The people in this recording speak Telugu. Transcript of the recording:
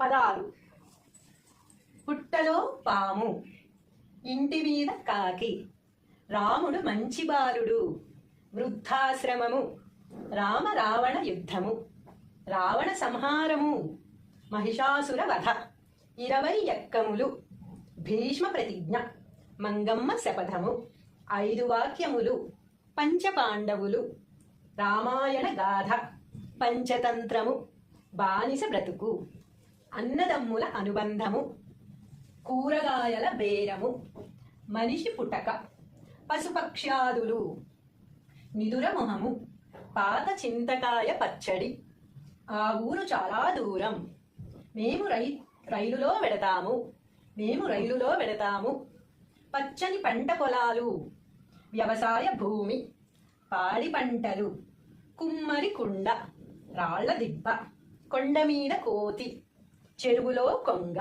పదాలు. పుట్టలో పాము. ఇంటి మీద కాకి. రాముడు మంచి బాలుడు. వృద్ధాశ్రమము. రామ రావణ యుద్ధము. రావణ సంహారము. మహిషాసుర వధ. ఇరవై ఎక్కములు భీష్మ ప్రతిజ్ఞ. మంగమ్మ శపథము. ఐదు వాక్యములు. పంచపాండవులు. రామాయణ గాథ. పంచతంత్రము. బానిస బ్రతుకు. అన్నదమ్ముల అనుబంధము కూరగాయల బేరము మనిషి పుటక పశుపక్ష్యాదులు నిదురమొహము పాత చింతకాయ పచ్చడి ఆ ఊరు చాలా దూరం. మేము రై రైలులో వెడతాము మేము రైలులో వెడతాము పచ్చని పంట పొలాలు వ్యవసాయ భూమి పాడి పంటలు కుమ్మరి కుండ రాళ్ళ దిబ్బ కొండ మీద కోతి చెరువులో కొంగ.